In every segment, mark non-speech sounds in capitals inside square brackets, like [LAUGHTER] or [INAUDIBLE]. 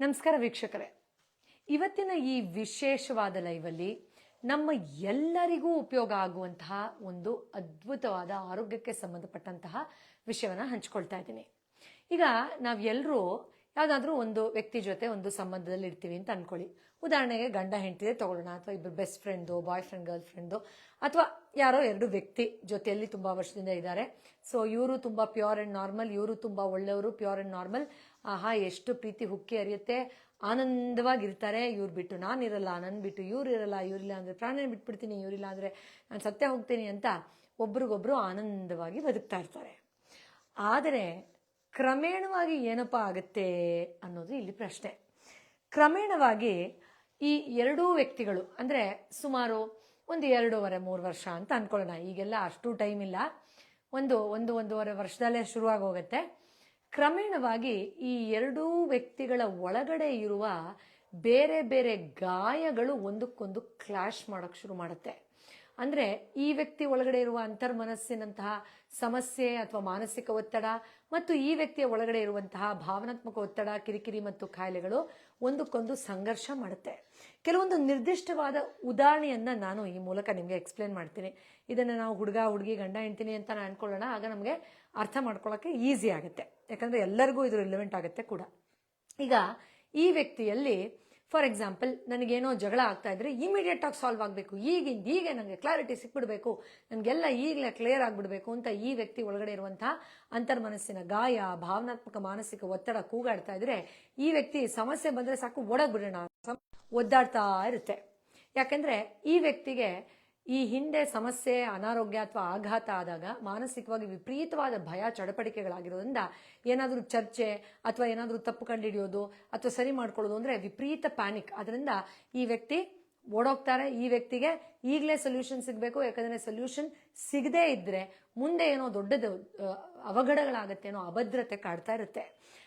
ನಮಸ್ಕಾರ ವೀಕ್ಷಕರೇ. ಇವತ್ತಿನ ಈ ವಿಶೇಷವಾದ ಲೈವಲ್ಲಿ ನಮ್ಮ ಎಲ್ಲರಿಗೂ ಉಪಯೋಗ ಆಗುವಂತಹ ಒಂದು ಅದ್ಭುತವಾದ ಆರೋಗ್ಯಕ್ಕೆ ಸಂಬಂಧಪಟ್ಟಂತಹ ವಿಷಯವನ್ನು ಹಂಚ್ಕೊಳ್ತಾ ಇದ್ದೀನಿ. ಈಗ ನಾವೆಲ್ಲರೂ ಯಾವುದಾದ್ರೂ ಒಂದು ವ್ಯಕ್ತಿ ಜೊತೆ ಒಂದು ಸಂಬಂಧದಲ್ಲಿ ಇರ್ತೀವಿ ಅಂತ ಅನ್ಕೊಳ್ಳಿ. ಉದಾಹರಣೆಗೆ ಗಂಡ, ಹೆಂಡತಿದೆ, ತಗೊಳ್ಳೋಣ ಅಥವಾ ಇಬ್ಬರು best friend boy friend girl friend ಅಥವಾ ಯಾರೋ ಎರಡು ವ್ಯಕ್ತಿ ಜೊತೆಯಲ್ಲಿ ತುಂಬ ವರ್ಷದಿಂದ ಇದ್ದಾರೆ. ಸೊ ಇವರು ತುಂಬ ಪ್ಯೂರ್ ಆ್ಯಂಡ್ ನಾರ್ಮಲ್ ಇವರು ತುಂಬ ಒಳ್ಳೆಯವರು ಪ್ಯೂರ್ ಆ್ಯಂಡ್ ನಾರ್ಮಲ್ ಆಹಾ, ಎಷ್ಟು ಪ್ರೀತಿ ಹುಕ್ಕಿ ಹರಿಯುತ್ತೆ ಆನಂದವಾಗಿರ್ತಾರೆ. ಇವ್ರು ಬಿಟ್ಟು ನಾನಿರಲ್ಲ ನನ್ನ ಬಿಟ್ಟು ಇವ್ರು ಇರಲ್ಲ ಇವರಿಲ್ಲ ಅಂದರೆ ಪ್ರಾಣ ಬಿಟ್ಬಿಡ್ತೀನಿ ಇವರಿಲ್ಲ ಅಂದರೆ ನಾನು ಸತ್ಯ ಹೋಗ್ತೀನಿ ಅಂತ ಒಬ್ರಿಗೊಬ್ರು ಆನಂದವಾಗಿ ಬದುಕ್ತಾ ಇರ್ತಾರೆ. ಆದರೆ ಕ್ರಮೇಣವಾಗಿ ಏನಪ್ಪ ಆಗುತ್ತೆ ಅನ್ನೋದು ಇಲ್ಲಿ ಪ್ರಶ್ನೆ. ಕ್ರಮೇಣವಾಗಿ ಈ ಎರಡೂ ವ್ಯಕ್ತಿಗಳು, ಅಂದರೆ ಸುಮಾರು ಒಂದು ಎರಡೂವರೆ, ಮೂರು ವರ್ಷ ಅಂತ ಅಂದ್ಕೊಳ್ಳೋಣ ಈಗೆಲ್ಲ ಅಷ್ಟು ಟೈಮ್ ಇಲ್ಲ. ಒಂದು ಒಂದು, ಒಂದೂವರೆ ವರ್ಷದಲ್ಲೇ ಶುರುವಾಗಿ ಹೋಗುತ್ತೆ ಕ್ರಮೇಣವಾಗಿ ಈ ಎರಡೂ ವ್ಯಕ್ತಿಗಳ ಒಳಗಡೆ ಇರುವ ಬೇರೆ ಬೇರೆ ಗಾಯಗಳು ಒಂದಕ್ಕೊಂದು ಕ್ಲಾಶ್ ಮಾಡೋಕ್ಕೆ ಶುರು ಮಾಡುತ್ತೆ. ಅಂದರೆ ಈ ವ್ಯಕ್ತಿ ಒಳಗಡೆ ಇರುವ ಅಂತರ್ಮನಸ್ಸಿನಂತಹ ಸಮಸ್ಯೆ ಅಥವಾ ಮಾನಸಿಕ ಒತ್ತಡ ಮತ್ತು ಈ ವ್ಯಕ್ತಿಯ ಒಳಗಡೆ ಇರುವಂತಹ ಭಾವನಾತ್ಮಕ ಒತ್ತಡ, ಕಿರಿಕಿರಿ ಮತ್ತು ಕಾಯಿಲೆಗಳು ಒಂದಕ್ಕೊಂದು ಸಂಘರ್ಷ ಮಾಡುತ್ತೆ. ಕೆಲವೊಂದು ನಿರ್ದಿಷ್ಟವಾದ ಉದಾಹರಣೆಯನ್ನು ನಾನು ಈ ಮೂಲಕ ನಿಮಗೆ ಎಕ್ಸ್ಪ್ಲೇನ್ ಮಾಡ್ತೀನಿ. ಇದನ್ನು ನಾವು ಹುಡುಗ, ಹುಡುಗಿ, ಗಂಡ, ಹೆಂಡ್ತೀನಿ ಅಂತ ನಾನು ಅನ್ಕೊಳ್ಳೋಣ. ಆಗ ನಮಗೆ ಅರ್ಥ ಮಾಡ್ಕೊಳ್ಳೋಕ್ಕೆ ಈಸಿ ಆಗುತ್ತೆ. ಯಾಕಂದರೆ ಎಲ್ಲರಿಗೂ ಇದು ರಿಲೆವೆಂಟ್ ಆಗುತ್ತೆ ಕೂಡ. ಈಗ ಈ ವ್ಯಕ್ತಿಯಲ್ಲಿ ಫಾರ್ ಎಕ್ಸಾಂಪಲ್ ನನಗೇನೋ ಜಗಳ ಆಗ್ತಾ ಇದ್ರೆ ಇಮಿಡಿಯೇಟ್ ಆಗಿ ಸಾಲ್ವ್ ಆಗಬೇಕು. ಈಗಿಂದ ಹೀಗೆ ನನಗೆ ಕ್ಲಾರಿಟಿ ಸಿಕ್ಬಿಡ್ಬೇಕು. ನನಗೆಲ್ಲ ಈಗಲೇ ಕ್ಲಿಯರ್ ಆಗಿಬಿಡ್ಬೇಕು ಅಂತ ಈ ವ್ಯಕ್ತಿ ಒಳಗಡೆ ಇರುವಂತಹ ಅಂತರ್ಮನಸ್ಸಿನ ಗಾಯ, ಭಾವನಾತ್ಮಕ, ಮಾನಸಿಕ ಒತ್ತಡ ಕೂಗಾಡ್ತಾ ಇದ್ರೆ ಈ ವ್ಯಕ್ತಿ ಸಮಸ್ಯೆ ಬಂದ್ರೆ ಸಾಕು, ಒಡಗ್ಬಿಡೋಣ ಒದ್ದಾಡ್ತಾ ಇರುತ್ತೆ. ಯಾಕಂದ್ರೆ ಈ ವ್ಯಕ್ತಿಗೆ ಈ ಹಿಂದೆ ಸಮಸ್ಯೆ, ಅನಾರೋಗ್ಯ ಅಥವಾ ಆಘಾತ ಆದಾಗ ಮಾನಸಿಕವಾಗಿ ವಿಪರೀತವಾದ ಭಯ, ಚಡಪಡಿಕೆಗಳಾಗಿರೋದ್ರಿಂದ ಏನಾದರೂ ಚರ್ಚೆ ಅಥವಾ ಏನಾದರೂ ತಪ್ಪು ಕಂಡುಹಿಡಿಯೋದು ಅಥವಾ ಸರಿ ಮಾಡ್ಕೊಳ್ಳೋದು ಅಂದರೆ ವಿಪರೀತ ಪ್ಯಾನಿಕ್. ಅದರಿಂದ ಈ ವ್ಯಕ್ತಿ ಓಡೋಗ್ತಾರೆ. ಈ ವ್ಯಕ್ತಿಗೆ ಈಗಲೇ ಸೊಲ್ಯೂಷನ್ ಸಿಗಬೇಕು. ಯಾಕಂದರೆ ಸೊಲ್ಯೂಷನ್ ಸಿಗದೇ ಇದ್ದರೆ ಮುಂದೆ ಏನೋ ದೊಡ್ಡದು ಅವಘಡಗಳಾಗುತ್ತೆ, ಏನೋ ಅಭದ್ರತೆ ಕಾಡ್ತಾ ಇರುತ್ತೆ.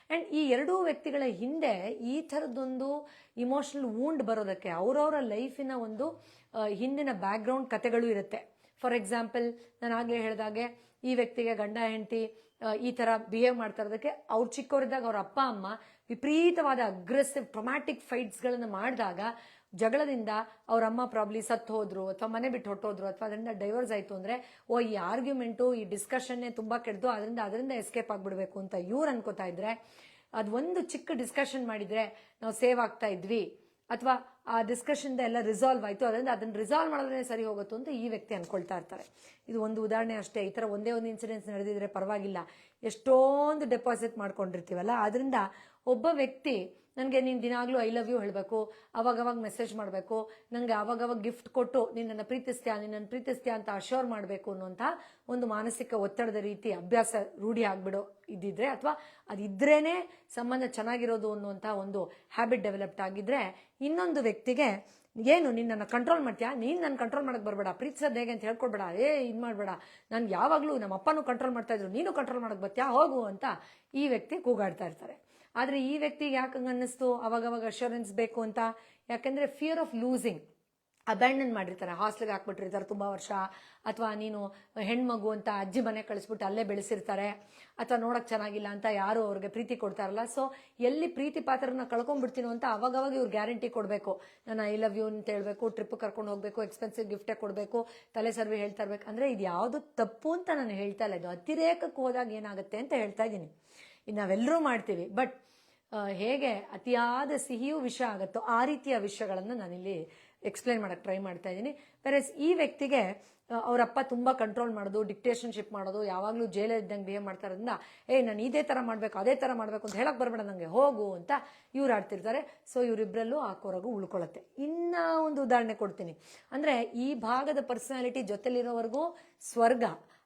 ಆ್ಯಂಡ್ ಈ ಎರಡೂ ವ್ಯಕ್ತಿಗಳ ಹಿಂದೆ ಈ ಥರದ್ದೊಂದು ಇಮೋಷನಲ್ ವೂಂಡ್ ಬರೋದಕ್ಕೆ, ಅವರವರ ಲೈಫಿನ ಒಂದು ಹಿಂದಿನ ಬ್ಯಾಕ್ಗ್ರೌಂಡ್ ಕತೆಗಳು ಇರುತ್ತೆ. ಫಾರ್ ಎಕ್ಸಾಂಪಲ್ ನಾನು ಆಗಲೇ ಹೇಳಿದಾಗೆ, ಈ ವ್ಯಕ್ತಿಗೆ ಗಂಡ, ಹೆಂಡತಿ ಈ ಥರ ಬಿಹೇವ್ ಮಾಡ್ತಾ ಇರೋದಕ್ಕೆ ಅವ್ರು ಚಿಕ್ಕವರಿದ್ದಾಗ ಅವ್ರ ಅಪ್ಪ, ಅಮ್ಮ ವಿಪರೀತವಾದ ಅಗ್ರೆಸಿವ್ ಟ್ರೊಮ್ಯಾಟಿಕ್ ಫೈಟ್ಸ್ಗಳನ್ನು ಮಾಡಿದಾಗ ಜಗಳದಿಂದ ಅವರಮ್ಮ ಪ್ರಾಬ್ಲಿ ಸತ್ತು ಹೋದ್ರು ಅಥವಾ ಮನೆ ಬಿಟ್ಟು ಹೊಟ್ಟೋದ್ರು ಅಥವಾ ಅದರಿಂದ ಡೈವರ್ಸ್ ಆಯಿತು ಅಂದರೆ, ಓ, ಈ ಆರ್ಗ್ಯುಮೆಂಟು ಈ ಡಿಸ್ಕಷನ್ನೇ ತುಂಬ ಕೆಡ್ದು ಅದರಿಂದ ಅದರಿಂದ ಎಸ್ಕೇಪ್ ಆಗಿಬಿಡ್ಬೇಕು ಅಂತ ಇವ್ರು ಅನ್ಕೋತಾ ಇದ್ರೆ, ಅದು ಒಂದು ಚಿಕ್ಕ ಡಿಸ್ಕಷನ್ ಮಾಡಿದರೆ ನಾವು ಸೇವ್ ಆಗ್ತಾ ಇದ್ವಿ ಅಥವಾ ಆ ಡಿಸ್ಕಷನ್ದ ಎಲ್ಲ ರಿಸಾಲ್ವ್ ಆಯಿತು, ಅದರಿಂದ ಅದನ್ನು ರಿಸಾಲ್ವ್ ಮಾಡಿದ್ರೆ ಸರಿ ಹೋಗುತ್ತೋ ಅಂತ ಈ ವ್ಯಕ್ತಿ ಅನ್ಕೊಳ್ತಾ ಇರ್ತಾರೆ. ಇದು ಒಂದು ಉದಾಹರಣೆ ಅಷ್ಟೇ, ಈ ಥರ ಒಂದೇ ಒಂದು ಇನ್ಸಿಡೆನ್ಸ್ ನಡೆದಿದ್ರೆ ಪರವಾಗಿಲ್ಲ. ಎಷ್ಟೊಂದು ಡೆಪಾಸಿಟ್ ಮಾಡ್ಕೊಂಡಿರ್ತೀವಲ್ಲ, ಅದರಿಂದ ಒಬ್ಬ ವ್ಯಕ್ತಿ ನನಗೆ ನೀನು ದಿನಾಗಲೂ ಐ ಲವ್ ಯು ಹೇಳಬೇಕು, ಅವಾಗವಾಗ ಮೆಸೇಜ್ ಮಾಡಬೇಕು ನನಗೆ ಅವಾಗವಾಗ ಗಿಫ್ಟ್ ಕೊಟ್ಟು ನಿನ್ನನ್ನು ಪ್ರೀತಿಸ್ತೀಯಾ ನಿನ್ನನ್ನು ಪ್ರೀತಿಸ್ತೀಯಾ ಅಂತ ಅಶ್ಯೂರ್ ಮಾಡಬೇಕು ಅನ್ನುವಂಥ ಒಂದು ಮಾನಸಿಕ ಒತ್ತಡದ ರೀತಿ ಅಭ್ಯಾಸ ರೂಢಿ ಆಗಿಬಿಡೋ ಇದ್ದಿದ್ರೆ ಅಥವಾ ಅದಿದ್ರೇನೆ ಸಂಬಂಧ ಚೆನ್ನಾಗಿರೋದು ಅನ್ನುವಂಥ ಒಂದು ಹ್ಯಾಬಿಟ್ ಡೆವಲಪ್ಡ್ ಆಗಿದ್ರೆ ಇನ್ನೊಂದು ವ್ಯಕ್ತಿಗೆ, ಏನು ನಿನ್ನನ್ನು ಕಂಟ್ರೋಲ್ ಮಾಡ್ತೀಯಾ? ನೀನು ನನ್ನ ಕಂಟ್ರೋಲ್ ಮಾಡಕ್ಕೆ ಬರಬೇಡ, ಪ್ರೀತಿಸೋದು ಹೇಗೆ ಅಂತ ಹೇಳ್ಕೊಡ್ಬೇಡ, ಏ ಇದು ಮಾಡಬೇಡ ನಾನು ಯಾವಾಗಲೂ ನಮ್ಮ ಅಪ್ಪನೂ ಕಂಟ್ರೋಲ್ ಮಾಡ್ತಾ ಇದ್ರು, ನೀನು ಕಂಟ್ರೋಲ್ ಮಾಡಕ್ಕೆ ಬರ್ತೀಯಾ? ಹೋಗು ಅಂತ ಈ ವ್ಯಕ್ತಿ ಕೂಗಾಡ್ತಾ ಇರ್ತಾರೆ. ಆದರೆ ಈ ವ್ಯಕ್ತಿಗೆ ಯಾಕೆ ಅನ್ನಿಸ್ತು? ಅವಾಗವಾಗ ಅಶ್ಯೂರೆನ್ಸ್ ಬೇಕು ಅಂತ. ಯಾಕಂದರೆ ಫಿಯರ್ ಆಫ್ ಲೂಸಿಂಗ್ ಅಬ್ಯಾಂಡನ್ ಮಾಡಿರ್ತಾರೆ. ಹಾಸ್ಟೆಲ್ಗೆ ಹಾಕ್ಬಿಟ್ಟಿರ್ತಾರೆ ತುಂಬ ವರ್ಷ. ಅಥವಾ ನೀನು ಹೆಣ್ಮಗು ಅಂತ ಅಜ್ಜಿ ಮನೆ ಕಳಿಸ್ಬಿಟ್ಟು ಅಲ್ಲೇ ಬೆಳೆಸಿರ್ತಾರೆ. ಅಥವಾ ನೋಡೋಕೆ ಚೆನ್ನಾಗಿಲ್ಲ ಅಂತ ಯಾರು ಅವ್ರಿಗೆ ಪ್ರೀತಿ ಕೊಡ್ತಾರಲ್ಲ. ಸೊ ಎಲ್ಲಿ ಪ್ರೀತಿ ಪಾತ್ರನ ಕಳ್ಕೊಂಡ್ಬಿಡ್ತೀನೋ ಅಂತ ಅವಾಗವಾಗ ಇವ್ರು ಗ್ಯಾರಂಟಿ ಕೊಡಬೇಕು. ನಾನು ಐ ಲವ್ ಯು ಅಂತ ಹೇಳಬೇಕು ಟ್ರಿಪ್ ಕರ್ಕೊಂಡು ಹೋಗಬೇಕು ಎಕ್ಸ್ಪೆನ್ಸಿವ್ ಗಿಫ್ಟೇ ಕೊಡಬೇಕು, ತಲೆ ಸರ್ವಿ ಹೇಳ್ತಾ ಇರ್ಬೇಕು. ಅಂದರೆ ಇದು ಯಾವುದು ತಪ್ಪು ಅಂತ ನಾನು ಹೇಳ್ತಾ ಇಲ್ಲ. ಇದು ಅತಿರೇಕಕ್ಕೆ ಹೋದಾಗ ಏನಾಗುತ್ತೆ ಅಂತ ಹೇಳ್ತಾ ಇದ್ದೀನಿ. ಇದು ನಾವೆಲ್ಲರೂ ಮಾಡ್ತೀವಿ. ಬಟ್ ಹೇಗೆ ಅತಿಯಾದ ಸಿಹಿಯೂ ವಿಷ ಆಗುತ್ತೋ ಆ ರೀತಿಯ ವಿಷಯಗಳನ್ನು ನಾನಿಲ್ಲಿ ಎಕ್ಸ್ಪ್ಲೈನ್ ಮಾಡೋಕ್ಕೆ ಟ್ರೈ ಮಾಡ್ತಾ ಇದ್ದೀನಿ. ವೆರಸ್ ಈ ವ್ಯಕ್ತಿಗೆ ಅವರಪ್ಪ ತುಂಬ ಕಂಟ್ರೋಲ್ ಮಾಡೋದು ಡಿಕ್ಟೇಷನ್ಶಿಪ್ ಮಾಡೋದು, ಯಾವಾಗಲೂ ಜೈಲಲ್ಲಿ ಇದ್ದಂಗೆ ಬಿಹೇವ್ ಮಾಡ್ತಾ ಇರೋದ್ರಿಂದ ಏ, ನಾನು ಇದೇ ಥರ ಮಾಡಬೇಕು, ಅದೇ ಥರ ಮಾಡಬೇಕು ಅಂತ ಹೇಳಕ್ಕೆ ಬರಬೇಡ ನನಗೆ ಹೋಗು ಅಂತ ಇವ್ರು ಆಡ್ತಿರ್ತಾರೆ. ಸೊ ಇವರಿಬ್ಬರಲ್ಲೂ ಆ ಕೊರಗು ಉಳ್ಕೊಳ್ಳುತ್ತೆ ಇನ್ನ ಒಂದು ಉದಾಹರಣೆ ಕೊಡ್ತೀನಿ. ಅಂದರೆ ಈ ಭಾಗದ ಪರ್ಸನಾಲಿಟಿ ಜೊತೆಲಿರೋವರೆಗೂ ಸ್ವರ್ಗ.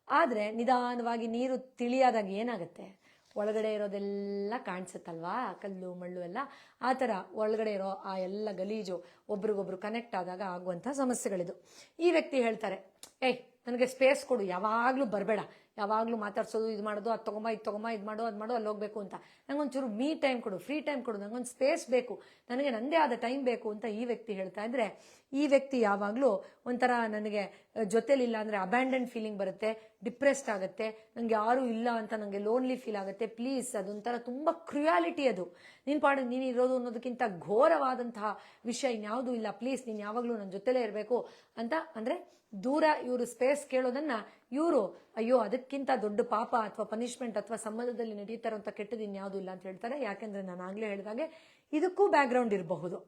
ಆದರೆ ನಿಧಾನವಾಗಿ ನೀರು ತಿಳಿಯಾದಾಗ ಏನಾಗುತ್ತೆ? ಒಳಗಡೆ ಇರೋದೆಲ್ಲ ಕಾಣಿಸುತ್ತಲ್ವಾ? ಕಲ್ಲು, ಮಳ್ಳು ಎಲ್ಲ? ಆ ಥರ ಒಳಗಡೆ ಇರೋ ಆ ಎಲ್ಲ ಗಲೀಜು ಒಬ್ರಿಗೊಬ್ರು ಕನೆಕ್ಟ್ ಆದಾಗ ಆಗುವಂಥ ಸಮಸ್ಯೆಗಳಿದು. ಈ ವ್ಯಕ್ತಿ ಹೇಳ್ತಾರೆ, ಏಯ್, ನನಗೆ ಸ್ಪೇಸ್ ಕೊಡು, ಯಾವಾಗಲೂ ಬರಬೇಡ. ಯಾವಾಗಲೂ ಮಾತಾಡ್ಸೋದು, ಇದು ಮಾಡೋದು, ಅದು ತೊಗೊಂಬ, ಇದು ತೊಗೊಂಬ, ಇದು ಮಾಡು, ಅದು ಮಾಡು ಅಲ್ಲಿ ಹೋಗಬೇಕು ಅಂತ. ನಂಗೊಂಚೂರು ಮೀ ಟೈಮ್ ಕೊಡು ಫ್ರೀ ಟೈಮ್ ಕೊಡು, ನಂಗೊಂದು ಸ್ಪೇಸ್ ಬೇಕು. ನನಗೆ ನನ್ನದೇ ಆದ ಟೈಮ್ ಬೇಕು, ಅಂತ ಈ ವ್ಯಕ್ತಿ ಹೇಳ್ತಾ ಇದ್ರೆ, ಈ ವ್ಯಕ್ತಿ ಯಾವಾಗಲೂ ಒಂಥರ ನನಗೆ ಜೊತೆಲಿಲ್ಲ ಅಂದರೆ ಅಬ್ಯಾಂಡನ್ ಫೀಲಿಂಗ್ ಬರುತ್ತೆ ಡಿಪ್ರೆಸ್ಡ್ ಆಗುತ್ತೆ ನನಗೆ ಯಾರೂ ಇಲ್ಲ ಅಂತ ನನಗೆ ಲೋನ್ಲಿ ಫೀಲ್ ಆಗುತ್ತೆ ಪ್ಲೀಸ್ ಅದೊಂಥರ ತುಂಬ ಕ್ರಿಯಾಲಿಟಿ ಅದು. ನಿನ್ನ ಪಾಡು, ನೀನು ಇರೋದು ಅನ್ನೋದಕ್ಕಿಂತ ಘೋರವಾದಂತಹ ವಿಷಯ ಇನ್ಯಾವುದೂ ಇಲ್ಲ ಪ್ಲೀಸ್ ನೀನು ಯಾವಾಗಲೂ ನನ್ನ ಜೊತೆಲೇ ಇರಬೇಕು ಅಂತ ಅಂದರೆ ದೂರ ಇವರು ಸ್ಪೇಸ್ ಕೇಳೋದನ್ನ ಇವರು, ಅಯ್ಯೋ ಅದಕ್ಕಿಂತ ದೊಡ್ಡ ಪಾಪ ಅಥವಾ ಪನಿಷ್ಮೆಂಟ್ ಅಥವಾ ಸಂಬಂಧದಲ್ಲಿ ನಡೀತಾ ಇರುವಂಥ ಕೆಟ್ಟದ್ದು ಇನ್ಯಾವುದೂ ಇಲ್ಲ ಅಂತ ಹೇಳ್ತಾರೆ. ಯಾಕೆಂದ್ರೆ ನಾನು ಆಗಲೇ ಹೇಳಿದಾಗೆ ಇದಕ್ಕೂ ಬ್ಯಾಕ್ಗ್ರೌಂಡ್ ಇರಬಹುದು.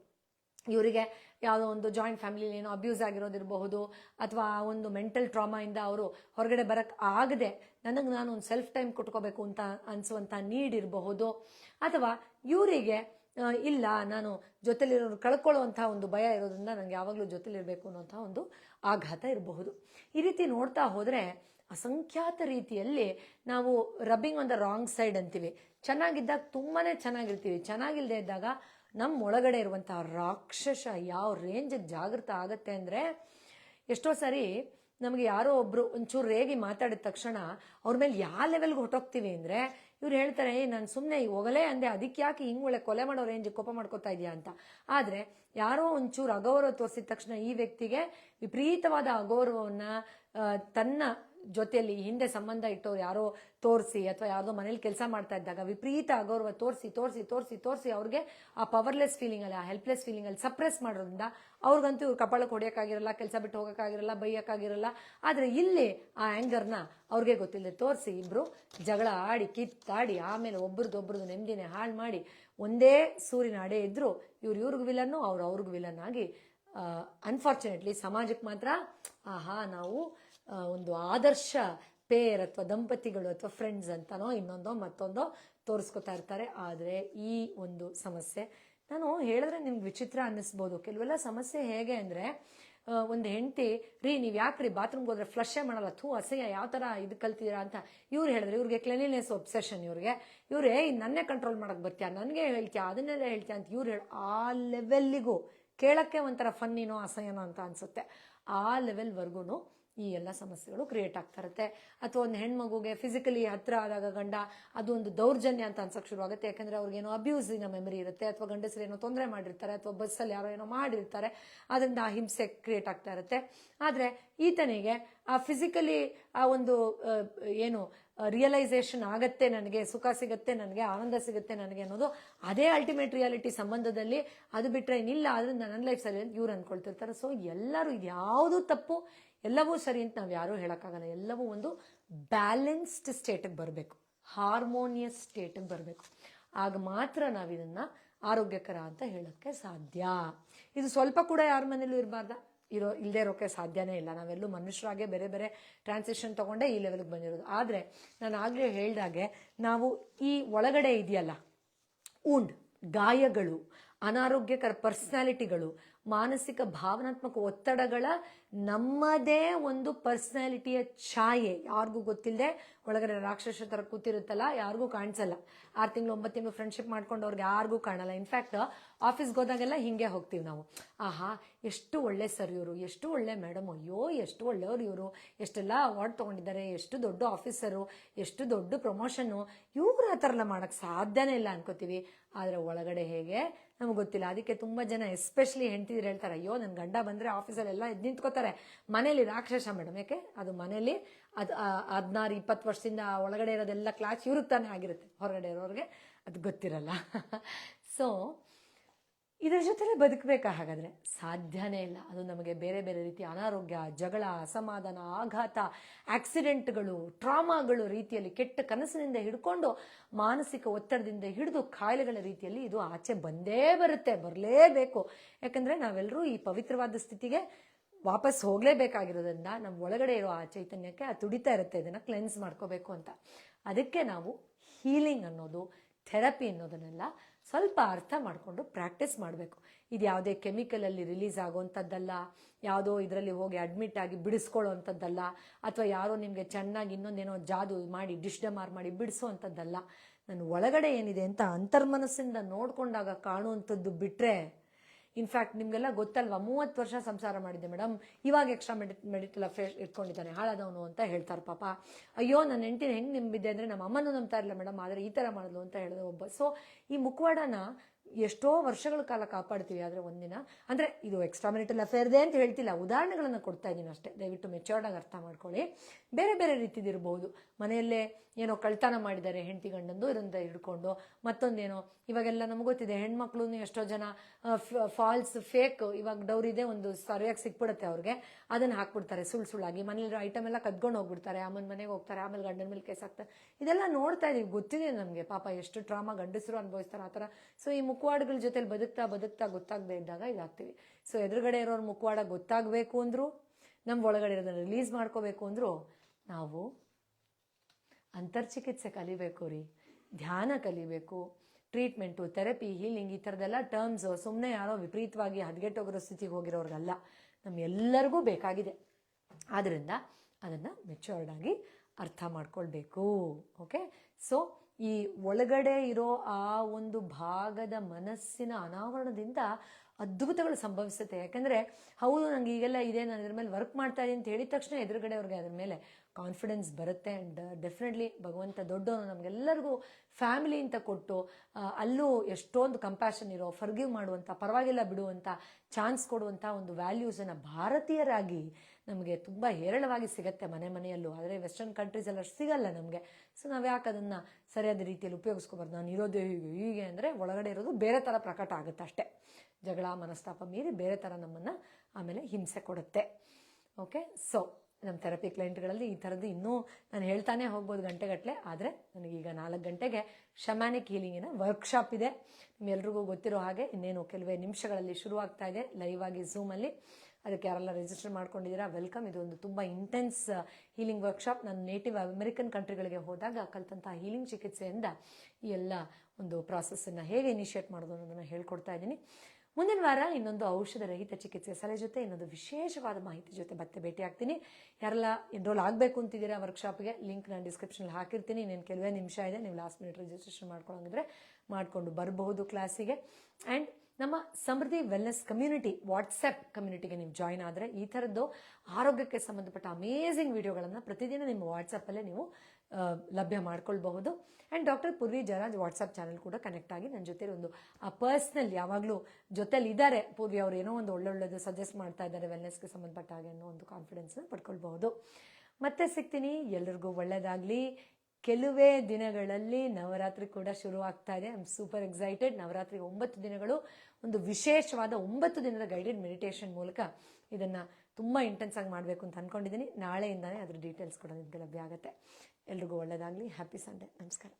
ಇವರಿಗೆ ಯಾವುದೋ ಒಂದು ಜಾಯಿಂಟ್ ಫ್ಯಾಮಿಲಿಲಿ ಏನೋ ಅಬ್ಯೂಸ್ ಆಗಿರೋದಿರಬಹುದು ಅಥವಾ ಒಂದು ಮೆಂಟಲ್ ಟ್ರಾಮಾಯಿಂದ ಅವರು ಹೊರಗಡೆ ಬರಕ್ಕೆ ಆಗದೆ ನನಗೆ ನಾನು ಒಂದು ಸೆಲ್ಫ್ ಟೈಮ್ ಕೊಟ್ಕೋಬೇಕು ಅಂತ ಅನಿಸುವಂಥ ನೀಡ್ ಇರಬಹುದು. ಅಥವಾ ಇವರಿಗೆ ಇಲ್ಲ, ನಾನು ಜೊತೆಲಿರೋರು ಕಳ್ಕೊಳ್ಳುವಂಥ ಒಂದು ಭಯ ಇರೋದ್ರಿಂದ ನನಗೆ ಯಾವಾಗಲೂ ಜೊತೆಲಿರಬೇಕು ಅನ್ನೋಂಥ ಒಂದು ಆಘಾತ ಇರಬಹುದು. ಈ ರೀತಿ ನೋಡ್ತಾ ಹೋದರೆ ಅಸಂಖ್ಯಾತ ರೀತಿಯಲ್ಲಿ ನಾವು rubbing on the wrong side ಅಂತೀವಿ. ಚೆನ್ನಾಗಿದ್ದಾಗ ತುಂಬಾ ಚೆನ್ನಾಗಿರ್ತೀವಿ. ಚೆನ್ನಾಗಿಲ್ಲದೆ ಇದ್ದಾಗ ನಮ್ಮ ಒಳಗಡೆ ಇರುವಂತಹ ರಾಕ್ಷಸ ಯಾವ ರೇಂಜಿಗೆ ಜಾಗೃತ ಆಗುತ್ತೆ ಅಂದರೆ, ಎಷ್ಟೋ ಸಾರಿ ನಮಗೆ ಯಾರೋ ಒಬ್ರು ಒಂಚೂರು ರೇಗಿ ಮಾತಾಡಿದ ತಕ್ಷಣ ಅವ್ರ ಮೇಲೆ ಯಾವ ಲೆವೆಲ್ಗೆ ಹೊಟ್ಟೋಗ್ತೀವಿ ಅಂದರೆ, ಇವ್ರು ಹೇಳ್ತಾರೆ, ಏ, ನಾನು ಸುಮ್ಮನೆ ಹೋಗಲೇ ಅಂದೆ, ಅದಕ್ಕೆ ಯಾಕೆ ಹಿಂಗೆ ಒಳ್ಳೆ ಕೊಲೆ ಮಾಡೋ ರೇಂಜಿಗೆ ಕೋಪ ಮಾಡ್ಕೋತಾ ಇದೆಯಾ? ಅಂತ. ಆದರೆ, ಯಾರೋ ಒಂಚೂರು ಅಗೌರವ ತೋರಿಸಿದ ತಕ್ಷಣ ಈ ವ್ಯಕ್ತಿಗೆ ವಿಪರೀತವಾದ ಅಗೌರವವನ್ನು ತನ್ನ ಜೊತೆಯಲ್ಲಿ ಹಿಂದೆ ಸಂಬಂಧ ಇಟ್ಟವ್ರು ಯಾರೋ ತೋರಿಸಿ ಅಥವಾ ಯಾವುದೋ ಮನೇಲಿ ಕೆಲಸ ಮಾಡ್ತಾ ಇದ್ದಾಗ ವಿಪರೀತ ಅಗೌರವ ತೋರಿಸಿ ತೋರಿಸಿ ತೋರಿಸಿ ತೋರಿಸಿ ಅವ್ರಿಗೆ ಆ ಪವರ್ಲೆಸ್ ಫೀಲಿಂಗ್ ಅಲ್ಲಿ, ಆ ಹೆಲ್ಪ್ಲೆಸ್ ಫೀಲಿಂಗ್ ಅಲ್ಲಿ ಸಪ್ರೆಸ್ ಮಾಡೋದ್ರಿಂದ ಅವ್ರಿಗಂತೂ ಇವ್ರು ಕಪಾಳಕ್ಕೆ ಹೊಡೆಯೋಕ್ಕಾಗಿರಲ್ಲ, ಕೆಲಸ ಬಿಟ್ಟು ಹೋಗೋಕ್ಕಾಗಿರಲ್ಲ, ಬೈಯೋಕ್ಕಾಗಿರಲ್ಲ. ಆದರೆ ಇಲ್ಲಿ ಆ ಆ್ಯಂಗರ್ನ ಅವ್ರಿಗೆ ಗೊತ್ತಿಲ್ಲದೆ ತೋರಿಸಿ ಇಬ್ಬರು ಜಗಳ ಆಡಿ, ಕಿತ್ತಾಡಿ, ಆಮೇಲೆ ಒಬ್ರದ್ದು ಒಬ್ರದ್ದು ನೆಮ್ಮದಿನೇ ಹಾಳು ಮಾಡಿ ಒಂದೇ ಸೂರಿನ ಅಡೆ ಇದ್ದರೂ ಇವ್ರು ಇವ್ರಿಗೂ ವಿಲನ್ನು ಅವ್ರು ಅವ್ರಿಗೂ ವಿಲನ್ ಆಗಿ ಅನ್ಫಾರ್ಚುನೇಟ್ಲಿ ಸಮಾಜಕ್ಕೆ ಮಾತ್ರ ಆಹಾ ನಾವು ಒಂದು ಆದರ್ಶ ಪೇರ್ ಅಥವಾ ದಂಪತಿಗಳು ಅಥವಾ ಫ್ರೆಂಡ್ಸ್ ಅಂತನೋ ಇನ್ನೊಂದೋ ಮತ್ತೊಂದೋ ತೋರಿಸ್ಕೊತಾ ಇರ್ತಾರೆ. ಆದರೆ ಈ ಒಂದು ಸಮಸ್ಯೆ, ನಾನು ಹೇಳಿದ್ರೆ ನಿಮ್ಗೆ ವಿಚಿತ್ರ ಅನ್ನಿಸ್ಬೋದು. ಕೆಲವೆಲ್ಲ ಸಮಸ್ಯೆ ಹೇಗೆ ಅಂದರೆ ಒಂದು ಹೆಂಡತಿ, ರೀ, ನೀವು ಯಾಕ್ರಿ ಬಾತ್ರೂಮ್ಗೆ ಹೋದ್ರೆ ಫ್ಲಶೇ ಮಾಡಲ್ಲ? ಥೂ, ಅಸಹ್ಯ, ಯಾವ ಥರ ಇದು ಕಲ್ತಿದ್ದೀರಾ ಅಂತ ಇವ್ರು ಹೇಳಿದ್ರೆ, ಇವ್ರಿಗೆ ಕ್ಲೆನಿನೆಸ್ ಒಬ್ಸೆಷನ್ ಇವ್ರಿಗೆ. ಇವರೇ ನನ್ನೇ ಕಂಟ್ರೋಲ್ ಮಾಡಕ್ಕೆ ಬರ್ತೀಯ? ನನಗೆ ಹೇಳ್ತೀಯ? ಅದನ್ನೆಲ್ಲ ಹೇಳ್ತೀಯ ಅಂತ ಇವ್ರು ಹೇಳಿ ಆ ಲೆವೆಲ್ಲಿಗೂ ಕೇಳಕ್ಕೆ ಒಂಥರ ಫನ್ನಿನೋ ಅಸಹ್ಯನೋ ಅಂತ ಅನಿಸುತ್ತೆ. ಆ ಲೆವೆಲ್ವರೆಗೂ ಈ ಎಲ್ಲ ಸಮಸ್ಯೆಗಳು ಕ್ರಿಯೇಟ್ ಆಗ್ತಾ ಇರುತ್ತೆ. ಅಥವಾ ಒಂದು ಹೆಣ್ಮಗುಗೆ ಫಿಸಿಕಲಿ ಹತ್ರ ಆದಾಗ ಗಂಡ ಅದು ಒಂದು ದೌರ್ಜನ್ಯ ಅಂತ ಅನ್ಸಕ್ಕೆ ಶುರು ಆಗುತ್ತೆ. ಯಾಕಂದ್ರೆ ಅವ್ರಿಗೇನೋ ಅಬ್ಯೂಸಿನ ಮೆಮರಿ ಇರುತ್ತೆ, ಅಥವಾ ಗಂಡಸರು ಏನೋ ತೊಂದರೆ ಮಾಡಿರ್ತಾರೆ, ಅಥವಾ ಬಸ್ಸಲ್ಲಿ ಯಾರೋ ಏನೋ ಮಾಡಿರ್ತಾರೆ. ಅದರಿಂದ ಆ ಹಿಂಸೆ ಕ್ರಿಯೇಟ್ ಆಗ್ತಾ ಇರುತ್ತೆ. ಆದರೆ ಈತನಿಗೆ ಆ ಫಿಸಿಕಲಿ ಆ ಒಂದು ಏನು ರಿಯಲೈಸೇಷನ್ ಆಗತ್ತೆ ನನಗೆ, ಸುಖ ಸಿಗುತ್ತೆ ನನಗೆ, ಆನಂದ ಸಿಗುತ್ತೆ ನನಗೆ ಅನ್ನೋದು ಅದೇ ಅಲ್ಟಿಮೇಟ್ ರಿಯಾಲಿಟಿ ಸಂಬಂಧದಲ್ಲಿ ಅದು ಬಿಟ್ಟರೆ ಏನಿಲ್ಲ. ಆದ್ರಿಂದ ನನ್ನ ಲೈಫ್ ಸರಿ ಅಂತ ಇವ್ರು ಅಂದ್ಕೊಳ್ತಿರ್ತಾರೆ ಸೊ ಎಲ್ಲರೂ ಇದು ಯಾವುದೂ ತಪ್ಪು, ಎಲ್ಲವೂ ಸರಿ ಅಂತ ನಾವು ಯಾರೂ ಹೇಳೋಕ್ಕಾಗಲ್ಲ. ಎಲ್ಲವೂ ಒಂದು ಬ್ಯಾಲೆನ್ಸ್ಡ್ ಸ್ಟೇಟಿಗೆ ಬರಬೇಕು. ಹಾರ್ಮೋನಿಯಸ್ ಸ್ಟೇಟಿಗೆ ಬರಬೇಕು. ಆಗ ಮಾತ್ರ ನಾವು ಇದನ್ನು ಆರೋಗ್ಯಕರ ಅಂತ ಹೇಳೋಕ್ಕೆ ಸಾಧ್ಯ. ಇದು ಸ್ವಲ್ಪ ಕೂಡ ಯಾರ ಮನೇಲೂ ಇರಬಾರ್ದ? ಇರೋ ಇಲ್ಲದೆ ಇರೋಕ್ಕೆ ಸಾಧ್ಯನೇ ಇಲ್ಲ. ನಾವೆಲ್ಲೂ ಮನುಷ್ಯರಾಗೆ ಬೇರೆ ಬೇರೆ ಟ್ರಾನ್ಸಿಷನ್ ತಗೊಂಡೇ ಈ ಲೆವೆಲ್ಗೆ ಬಂದಿರೋದು. ಆದರೆ ನಾನು ಆಗಲೇ ಹೇಳ್ದಾಗೆ ನಾವು ಈ ಒಳಗಡೆ ಇದೆಯಲ್ಲ, ಉಂಡ್, ಗಾಯಗಳು, ಅನಾರೋಗ್ಯಕರ ಪರ್ಸ್ನಾಲಿಟಿಗಳು ಮಾನಸಿಕ ಭಾವನಾತ್ಮಕ ಒತ್ತಡಗಳ ನಮ್ಮದೇ ಒಂದು ಪರ್ಸ್ನಾಲಿಟಿಯ ಛಾಯೆ. ಯಾರಿಗೂ ಗೊತ್ತಿಲ್ಲದೆ ಒಳಗಡೆ ರಾಕ್ಷಸ ಥರ ಕೂತಿರುತ್ತಲ್ಲ, ಯಾರಿಗೂ ಕಾಣಿಸಲ್ಲ. ಆರು ತಿಂಗಳು, ಒಂಬತ್ತು ತಿಂಗಳು ಫ್ರೆಂಡ್ಶಿಪ್ ಮಾಡ್ಕೊಂಡು ಅವ್ರಿಗೆ ಯಾರಿಗೂ ಕಾಣಲ್ಲ. ಇನ್ಫ್ಯಾಕ್ಟ್ ಆಫೀಸ್ಗೆ ಹೋದಾಗೆಲ್ಲ ಹಿಂಗೆ ಹೋಗ್ತೀವಿ ನಾವು. ಆಹಾ, ಎಷ್ಟು ಒಳ್ಳೆ ಸರ್ ಇವರು, ಎಷ್ಟು ಒಳ್ಳೆ ಮೇಡಮ್ ಅಯ್ಯೋ, ಎಷ್ಟು ಒಳ್ಳೆಯವರು ಇವರು. ಎಷ್ಟೆಲ್ಲ ಅವಾರ್ಡ್ ತೊಗೊಂಡಿದ್ದಾರೆ, ಎಷ್ಟು ದೊಡ್ಡ ಆಫೀಸರು ಎಷ್ಟು ದೊಡ್ಡ ಪ್ರಮೋಷನ್ನು ಇವ್ರು ಆ ಥರ ಎಲ್ಲ ಮಾಡೋಕ್ಕೆ ಸಾಧ್ಯನೇ ಇಲ್ಲ ಅನ್ಕೋತೀವಿ. ಆದರೆ ಒಳಗಡೆ ಹೇಗೆ? ನಮ್ಗೆ ಗೊತ್ತಿಲ್ಲ. ಅದಕ್ಕೆ ತುಂಬ ಜನ ಎಸ್ಪೆಷಲಿ ಹೆಂಡ್ತಿದ್ರು ಹೇಳ್ತಾರೆ, ಅಯ್ಯೋ ನನ್ನ ಗಂಡ ಬಂದರೆ ಆಫೀಸಲ್ಲೆಲ್ಲ ನಿಂತ್ಕೋತಾರೆ. ಮನೇಲಿ ರಾಕ್ಷಸ ಮೇಡಮ್ ಯಾಕೆ? ಅದು ಮನೇಲಿ ಅದು ಹದಿನಾರು, ಇಪ್ಪತ್ತು ವರ್ಷದಿಂದ ಒಳಗಡೆ ಇರೋದೆಲ್ಲ ಕ್ಲಾಸ್ ಇವ್ರಿಗೆ ತಾನೇ ಆಗಿರುತ್ತೆ. ಹೊರಗಡೆ ಇರೋರಿಗೆ ಅದು ಗೊತ್ತಿರಲ್ಲ. [LAUGHS] ಸೊ ಇದರ ಜೊತೆಲೇ ಬದುಕಬೇಕಾ ಹಾಗಾದರೆ ಸಾಧ್ಯನೇ ಇಲ್ಲ. ಅದು ನಮಗೆ ಬೇರೆ ಬೇರೆ ರೀತಿಯ ಅನಾರೋಗ್ಯ, ಜಗಳ, ಅಸಮಾಧಾನ, ಆಘಾತ ಆಕ್ಸಿಡೆಂಟ್ಗಳು ಟ್ರಾಮಾಗಳು ರೀತಿಯಲ್ಲಿ ಕೆಟ್ಟ ಕನಸಿನಿಂದ ಹಿಡ್ಕೊಂಡು ಮಾನಸಿಕ ಒತ್ತಡದಿಂದ ಹಿಡಿದು ಕಾಯಿಲೆಗಳ ರೀತಿಯಲ್ಲಿ ಇದು ಆಚೆ ಬಂದೇ ಬರುತ್ತೆ. ಬರಲೇಬೇಕು. ಯಾಕಂದರೆ ನಾವೆಲ್ಲರೂ ಈ ಪವಿತ್ರವಾದ ಸ್ಥಿತಿಗೆ ವಾಪಸ್ ಹೋಗಲೇಬೇಕಾಗಿರೋದ್ರಿಂದ ನಮ್ಮ ಒಳಗಡೆ ಇರೋ ಆ ಚೈತನ್ಯಕ್ಕೆ ಆ ತುಡಿತಾ ಇರುತ್ತೆ, ಇದನ್ನು ಕ್ಲೆನ್ಸ್ ಮಾಡ್ಕೋಬೇಕು ಅಂತ. ಅದಕ್ಕೆ ನಾವು ಹೀಲಿಂಗ್ ಅನ್ನೋದು ಥೆರಪಿ ಅನ್ನೋದನ್ನೆಲ್ಲ ಸ್ವಲ್ಪ ಅರ್ಥ ಮಾಡಿಕೊಂಡು ಪ್ರಾಕ್ಟೀಸ್ ಮಾಡಬೇಕು. ಇದು ಯಾವುದೇ ಕೆಮಿಕಲಲ್ಲಿ ರಿಲೀಸ್ ಆಗೋವಂಥದ್ದಲ್ಲ ಯಾವುದೋ ಇದರಲ್ಲಿ ಹೋಗಿ ಅಡ್ಮಿಟ್ ಆಗಿ ಬಿಡಿಸ್ಕೊಳ್ಳೋವಂಥದ್ದಲ್ಲ ಅಥವಾ ಯಾರೋ ನಿಮಗೆ ಚೆನ್ನಾಗಿ ಇನ್ನೊಂದೇನೋ ಜಾದು ಮಾಡಿ ಡಿಶ್ಡಮಾರ್ ಮಾಡಿ ಬಿಡಿಸೋವಂಥದ್ದಲ್ಲ ನನ್ನ ಒಳಗಡೆ ಏನಿದೆ ಅಂತ ಅಂತರ್ಮನಸ್ಸಿಂದ ನೋಡಿಕೊಂಡಾಗ ಕಾಣುವಂಥದ್ದು ಬಿಟ್ಟರೆ ಇನ್ಫ್ಯಾಕ್ಟ್ ನಿಮಗೆಲ್ಲ ಗೊತ್ತಲ್ವಾ? ಮೂವತ್ತು ವರ್ಷ ಸಂಸಾರ ಮಾಡಿದ್ದೆ ಮೇಡಮ್ ಇವಾಗ ಎಕ್ಸ್ಟ್ರಾ ಮೆಡಿ ಮೆಡಿಕಲ್ ಅಫೇರ್ ಇಟ್ಕೊಂಡಿದ್ದಾನೆ, ಹಾಳಾದವನು ಅಂತ ಹೇಳ್ತಾರೆ ಪಾಪ. ಅಯ್ಯೋ ನನ್ನ ಹೆಂಡತಿನ ಹೆಂಗೆ ನಿಂಬಿದ್ದೆ ಅಂದರೆ ನಮ್ಮ ಅಮ್ಮನೂ ನಂಬ್ತಾ ಇರಲಿಲ್ಲ ಮೇಡಮ್ ಆದರೆ ಈ ಥರ ಮಾಡಿದ್ಲು ಅಂತ ಹೇಳಿದ ಒಬ್ಬ. ಸೊ ಈ ಮುಖವಾಡನ ಎಷ್ಟೋ ವರ್ಷಗಳ ಕಾಲ ಕಾಪಾಡ್ತೀವಿ ಆದರೆ ಒಂದಿನ. ಅಂದರೆ ಇದು ಎಕ್ಸ್ಟ್ರಾ ಮೆರಿಟಲ್ ಅಫೇರ್ದೆ ಅಂತ ಹೇಳ್ತಿಲ್ಲ. ಉದಾಹರಣೆಗಳನ್ನು ಕೊಡ್ತಾ ಇದ್ದೀನಿ ಅಷ್ಟೇ. ದಯವಿಟ್ಟು ಮೆಚೋರ್ಡಾಗಿ ಅರ್ಥ ಮಾಡ್ಕೊಳ್ಳಿ. ಬೇರೆ ಬೇರೆ ರೀತಿದಿರ್ಬೋದು ಮನೆಯಲ್ಲೇ ಏನೋ ಕಳ್ತನ ಮಾಡಿದ್ದಾರೆ ಹೆಂಡತಿ ಗಂಡಂದು ಇದರಿಂದ ಹಿಡ್ಕೊಂಡು. ಮತ್ತೊಂದೇನೋ, ಇವಾಗೆಲ್ಲ ನಮ್ಗೆ ಗೊತ್ತಿದೆ ಹೆಣ್ಮಕ್ಳು ಎಷ್ಟೋ ಜನ ಫಾಲ್ಸ್, ಫೇಕ್, ಇವಾಗ ಡೌರಿದೆ ಒಂದು ಸರಿಯಾಗಿ ಸಿಕ್ಬಿಡುತ್ತೆ ಅವ್ರಿಗೆ. ಅದನ್ನು ಹಾಕ್ಬಿಡ್ತಾರೆ ಸುಳ್ಳು ಸುಳ್ಳಾಗಿ. ಮನೇಲಿರೋ ಐಟಮ್ ಎಲ್ಲ ಕದ್ಕೊಂಡು ಹೋಗ್ಬಿಡ್ತಾರೆ. ಅಮ್ಮನ ಮನೆಗೆ ಹೋಗ್ತಾರೆ, ಆಮೇಲೆ ಗಂಡನ ಮೇಲೆ ಕೇಸ್ ಹಾಕ್ತಾರೆ ಇದೆಲ್ಲ ನೋಡ್ತಾ ಇದೀವಿ, ಗೊತ್ತಿದೆ ನಮಗೆ. ಪಾಪ ಎಷ್ಟು ಟ್ರಾಮಾ ಗಂಡಸರು ಅನುಭವಿಸ್ತಾರೆ ಆ ಥರ. ಸೊ ಈ ಮುಖವಾಡಗಳ ಜೊತೆಲಿ ಬದುಕ್ತಾ ಬದುಕ್ತಾ ಗೊತ್ತಾಗದೆ ಇದ್ದಾಗ ಇದಾಗ್ತೀವಿ. ಸೊ ಎದುರುಗಡೆ ಇರೋರ ಮುಖವಾಡ ಗೊತ್ತಾಗಬೇಕು ಅಂದರೂ ನಮ್ಮ ಒಳಗಡೆ ಇರೋದನ್ನು ರಿಲೀಸ್ ಮಾಡ್ಕೋಬೇಕು ಅಂದರೂ, ನಾವು ಅಂತರ್ಚಿಕಿತ್ಸೆ ಕಲಿಬೇಕು ರೀ, ಧ್ಯಾನ ಕಲಿಬೇಕು ಟ್ರೀಟ್ಮೆಂಟು ಥೆರಪಿ ಹೀಲಿಂಗ್ ಈ ಥರದ್ದೆಲ್ಲ ಟರ್ಮ್ಸು ಸುಮ್ಮನೆ ಯಾರೋ ವಿಪರೀತವಾಗಿ ಹದಗೆಟ್ಟೋಗಿರೋ ಸ್ಥಿತಿಗೆ ಹೋಗಿರೋರ್ಗಲ್ಲ. ನಮ್ಮೆಲ್ಲರಿಗೂ ಬೇಕಾಗಿದೆ. ಆದ್ದರಿಂದ ಅದನ್ನು ಮೆಚೂರ್ಡ್ ಆಗಿ ಅರ್ಥ ಮಾಡ್ಕೊಳ್ಬೇಕು. ಓಕೆ ಸೊ ಈ ಒಳಗಡೆ ಇರೋ ಆ ಒಂದು ಭಾಗದ ಮನಸ್ಸಿನ ಅನಾವರಣದಿಂದ ಅದ್ಭುತಗಳು ಸಂಭವಿಸುತ್ತೆ. ಯಾಕಂದರೆ, ಹೌದು, ನಂಗೆ ಈಗೆಲ್ಲ ಇದೆ, ನಾನು ಇದ್ರ ಮೇಲೆ ವರ್ಕ್ ಮಾಡ್ತಾ ಇದ್ದೀನಿ ಅಂತ ಹೇಳಿದ ತಕ್ಷಣ ಎದುರುಗಡೆ ಅವ್ರಿಗೆ ಅದ್ರ ಮೇಲೆ ಕಾನ್ಫಿಡೆನ್ಸ್ ಬರುತ್ತೆ ಆ್ಯಂಡ್ ಡೆಫಿನೆಟ್ಲಿ ಭಗವಂತ ದೊಡ್ಡವನು ನಮಗೆಲ್ಲರಿಗೂ ಫ್ಯಾಮಿಲಿ ಅಂತ ಕೊಟ್ಟು ಅಲ್ಲೂ ಎಷ್ಟೊಂದು ಕಂಪ್ಯಾಷನ್ ಇರೋ ಫರ್ಗಿವ್ ಮಾಡುವಂಥ ಪರವಾಗಿಲ್ಲ ಬಿಡುವಂಥ ಚಾನ್ಸ್ ಕೊಡುವಂಥ ಒಂದು ವ್ಯಾಲ್ಯೂಸನ್ನು ಭಾರತೀಯರಾಗಿ ನಮಗೆ ತುಂಬ ಹೇರಳವಾಗಿ ಸಿಗುತ್ತೆ ಮನೆ ಮನೆಯಲ್ಲೂ. ಆದರೆ ವೆಸ್ಟರ್ನ್ ಕಂಟ್ರೀಸ್ ಎಲ್ಲ ಸಿಗಲ್ಲ ನಮಗೆ. ಸೊ ನಾವು ಯಾಕೆ ಅದನ್ನು ಸರಿಯಾದ ರೀತಿಯಲ್ಲಿ ಉಪಯೋಗಿಸ್ಕೋಬಾರ್ದು? ನಾನು ಇರೋದು ಹೀಗೆ ಹೀಗೆ ಅಂದರೆ ಒಳಗಡೆ ಇರೋದು ಬೇರೆ ಥರ ಪ್ರಕಟ ಆಗುತ್ತೆ ಅಷ್ಟೇ. ಜಗಳ, ಮನಸ್ತಾಪ ಮೀರಿ ಬೇರೆ ಥರ ನಮ್ಮನ್ನು ಆಮೇಲೆ ಹಿಂಸೆ ಕೊಡುತ್ತೆ. ಓಕೆ ಸೊ ನಮ್ಮ ಥೆರಪಿ ಕ್ಲೈಂಟ್ಗಳಲ್ಲಿ ಈ ಥರದ್ದು ಇನ್ನೂ ನಾನು ಹೇಳ್ತಾನೆ ಹೋಗ್ಬೋದು ಗಂಟೆಗಟ್ಟಲೆ ಆದರೆ ನನಗೀಗ ನಾಲ್ಕು ಗಂಟೆಗೆ ಶಮಾನಿಕ್ ಹೀಲಿಂಗಿನ ವರ್ಕ್ಶಾಪ್ ಇದೆ. ನಿಮ್ಮೆಲ್ರಿಗೂ ಗೊತ್ತಿರೋ ಹಾಗೆ ಇನ್ನೇನು ಕೆಲವೇ ನಿಮಿಷಗಳಲ್ಲಿ ಶುರುವಾಗ್ತಾ ಇದೆ ಲೈವ್ ಆಗಿ ಝೂಮಲ್ಲಿ ಅದಕ್ಕೆ ಯಾರೆಲ್ಲ ರಿಜಿಸ್ಟರ್ ಮಾಡ್ಕೊಂಡಿದ್ದೀರಾ ವೆಲ್ಕಮ್ ಇದು ಒಂದು ತುಂಬ ಇಂಟೆನ್ಸ್ ಹೀಲಿಂಗ್ ವರ್ಕ್ಶಾಪ್ ನಾನು ನೇಟಿವ್ ಅಮೆರಿಕನ್ ಕಂಟ್ರಿಗಳಿಗೆ ಹೋದಾಗ ಕಲ್ತಂಥ ಹೀಲಿಂಗ್ ಚಿಕಿತ್ಸೆಯಿಂದ ಈ ಎಲ್ಲ ಒಂದು ಪ್ರಾಸೆಸ್ಸನ್ನು ಹೇಗೆ ಇನಿಷಿಯೇಟ್ ಮಾಡೋದು ಅನ್ನೋದನ್ನು ಹೇಳ್ಕೊಡ್ತಾ ಇದ್ದೀನಿ. ಮುಂದಿನ ವಾರ ಇನ್ನೊಂದು ಔಷಧ ರಹಿತ ಚಿಕಿತ್ಸೆ ಸಲಹೆ ಜೊತೆ ಇನ್ನೊಂದು ವಿಶೇಷವಾದ ಮಾಹಿತಿ ಜೊತೆ ಮತ್ತೆ ಭೇಟಿ ಆಗ್ತೀನಿ ಯಾರೆಲ್ಲ ಎನ್ರೋಲ್ ಆಗಬೇಕು ಅಂತಿದ್ದೀರಾ ವರ್ಕ್ಶಾಪ್ಗೆ ಲಿಂಕ್ ನಾನು ಡಿಸ್ಕ್ರಿಪ್ಷನಲ್ಲಿ ಹಾಕಿರ್ತೀನಿ. ಇನ್ನೇನು ಕೆಲವೇ ನಿಮಿಷ ಇದೆ, ನೀವು ಲಾಸ್ಟ್ ಮಿನಿಟ್ ರಿಜಿಸ್ಟ್ರೇಷನ್ ಮಾಡ್ಕೊಳ್ಳೋಂಗಿದ್ರೆ ಮಾಡಿಕೊಂಡು ಬರಬಹುದು ಕ್ಲಾಸಿಗೆ ಆ್ಯಂಡ್ ನಮ್ಮ ಸಮೃದ್ಧಿ ವೆಲ್ನೆಸ್ ಕಮ್ಯುನಿಟಿ ವಾಟ್ಸಪ್ ಕಮ್ಯುನಿಟಿಗೆ ನೀವು ಜಾಯ್ನ್ ಆದರೆ ಈ ಥರದ್ದು ಆರೋಗ್ಯಕ್ಕೆ ಸಂಬಂಧಪಟ್ಟ ಅಮೇಝಿಂಗ್ ವಿಡಿಯೋಗಳನ್ನು ಪ್ರತಿದಿನ ನಿಮ್ಮ ವಾಟ್ಸಪ್ಪಲ್ಲೇ ನೀವು ಲಭ್ಯ ಮಾಡ್ಕೊಳ್ಬಹುದು. And doctor Poorvi ಜರಾಜ್ WhatsApp channel ಕೂಡ ಕನೆಕ್ಟ್ ಆಗಿ ನನ್ನ ಜೊತೆ ಒಂದು, ಆ ಪರ್ಸ್ನಲ್ ಯಾವಾಗಲೂ ಜೊತೆಲಿ ಇದ್ದಾರೆ ಪೂರ್ವಿ ಅವರು ಏನೋ ಒಂದು ಒಳ್ಳೊಳ್ಳೆದು ಸಜೆಸ್ಟ್ ಮಾಡ್ತಾ ಇದ್ದಾರೆ ವೆಲ್ನೆಸ್ಗೆ ಸಂಬಂಧಪಟ್ಟ ಹಾಗೆ ಅನ್ನೋ ಒಂದು ಕಾನ್ಫಿಡೆನ್ಸ್ನ ಪಡ್ಕೊಳ್ಬಹುದು. ಮತ್ತೆ ಸಿಗ್ತೀನಿ. ಎಲ್ರಿಗೂ ಒಳ್ಳೆಯದಾಗಲಿ ಕೆಲವೇ ದಿನಗಳಲ್ಲಿ ನವರಾತ್ರಿ ಕೂಡ ಶುರು ಆಗ್ತಾ ಇದೆ. I am super excited Navratri ಒಂಬತ್ತು ದಿನಗಳು ಒಂದು ವಿಶೇಷವಾದ ಒಂಬತ್ತು ದಿನದ ಗೈಡೆಡ್ ಮೆಡಿಟೇಷನ್ ಮೂಲಕ ಇದನ್ನು ತುಂಬ ಇಂಟೆನ್ಸ್ ಆಗಿ ಮಾಡಬೇಕು ಅಂತ ಅಂದ್ಕೊಂಡಿದ್ದೀನಿ ನಾಳೆಯಿಂದನೇ ಅದ್ರ ಡೀಟೇಲ್ಸ್ ಕೂಡ ನಿಮಗೆ ಲಭ್ಯ ಆಗುತ್ತೆ. ಎಲ್ರಿಗೂ ಒಳ್ಳೆಯದಾಗಲಿ ಹ್ಯಾಪಿ ಸಂಡೇ ನಮಸ್ಕಾರ.